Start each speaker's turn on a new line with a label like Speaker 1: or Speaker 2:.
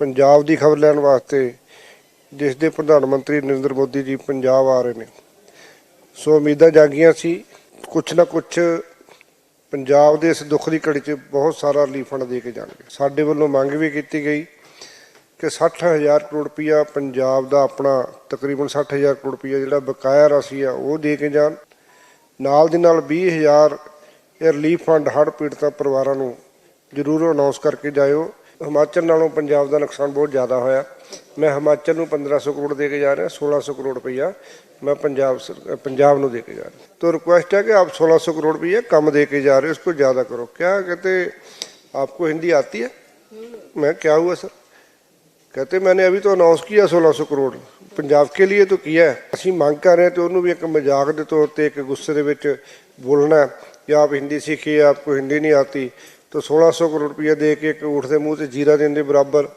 Speaker 1: ਪੰਜਾਬ ਦੀ ਖਬਰ ਲੈਣ ਵਾਸਤੇ ਦੇਸ਼ ਦੇ ਪ੍ਰਧਾਨ ਮੰਤਰੀ ਨਰਿੰਦਰ ਮੋਦੀ ਜੀ ਪੰਜਾਬ ਆ ਰਹੇ ਨੇ। ਸੋ ਉਮੀਦਾਂ ਜਾਗੀਆਂ ਸੀ, ਕੁਛ ਨਾ ਕੁਛ ਪੰਜਾਬ ਦੇ ਇਸ ਦੁੱਖ ਦੀ ਘੜੀ 'ਚ ਬਹੁਤ ਸਾਰਾ ਰਿਲੀਫ ਫੰਡ ਦੇ ਕੇ ਜਾਣਗੇ। ਸਾਡੇ ਵੱਲੋਂ ਮੰਗ ਵੀ ਕੀਤੀ ਗਈ ਕਿ 60000 ਕਰੋੜ ਰੁਪਇਆ ਪੰਜਾਬ ਦਾ ਆਪਣਾ ਤਕਰੀਬਨ 60000 ਕਰੋੜ ਰੁਪਇਆ ਜਿਹੜਾ ਬਕਾਇਆ ਰਾਸ਼ੀ ਆ, ਉਹ ਦੇ ਕੇ ਜਾਣ। ਨਾਲ ਦੀ ਨਾਲ 20000 ਇਹ ਰਿਲੀਫ ਫੰਡ ਹੜ੍ਹ ਪੀੜਤਾਂ ਪਰਿਵਾਰਾਂ ਨੂੰ ਜ਼ਰੂਰ ਅਨਾਉਂਸ ਕਰਕੇ ਜਾਇਓ। ਹਿਮਾਚਲ ਨਾਲੋਂ ਪੰਜਾਬ ਦਾ ਨੁਕਸਾਨ ਬਹੁਤ ਜ਼ਿਆਦਾ ਹੋਇਆ ਮੈਂ ਹਿਮਾਚਲ ਨੂੰ 1500 ਕਰੋੜ ਦੇ ਕੇ ਜਾ ਰਿਹਾ 1600 ਕਰੋੜ ਰੁਪਈਆ मैं पंजाब सर- पंजाब नु दे के जा रहा हूं। तो रिक्वेस्ट है कि आप 1600 करोड़ रुपया कम दे के जा रहे हो इसको ज़्यादा करो क्या कहते आपको हिंदी आती है मैं क्या हुआ सर कहते मैंने अभी तो अनाउंस किया 1600 करोड़ पंजाब के लिए तो किया है ਅਸੀਂ ਮੰਗ ਕਰ ਰਹੇ ਹਾਂ ਤੇ ਉਹਨੂੰ ਵੀ ਇੱਕ ਮਜ਼ਾਕ ਦੇ ਤੌਰ ਤੇ ਇੱਕ ਗੁੱਸੇ ਦੇ ਵਿੱਚ ਬੋਲਣਾ ਹੈ ਕਿ ਆਪ ਹਿੰਦੀ सीखिए आपको हिंदी नहीं आती तो 1600 करोड़ रुपया दे के एक ऊँट ਦੇ ਮੂੰਹ ਤੇ ਜੀਰਾ ਦੇਣ ਦੇ ਬਰਾਬਰ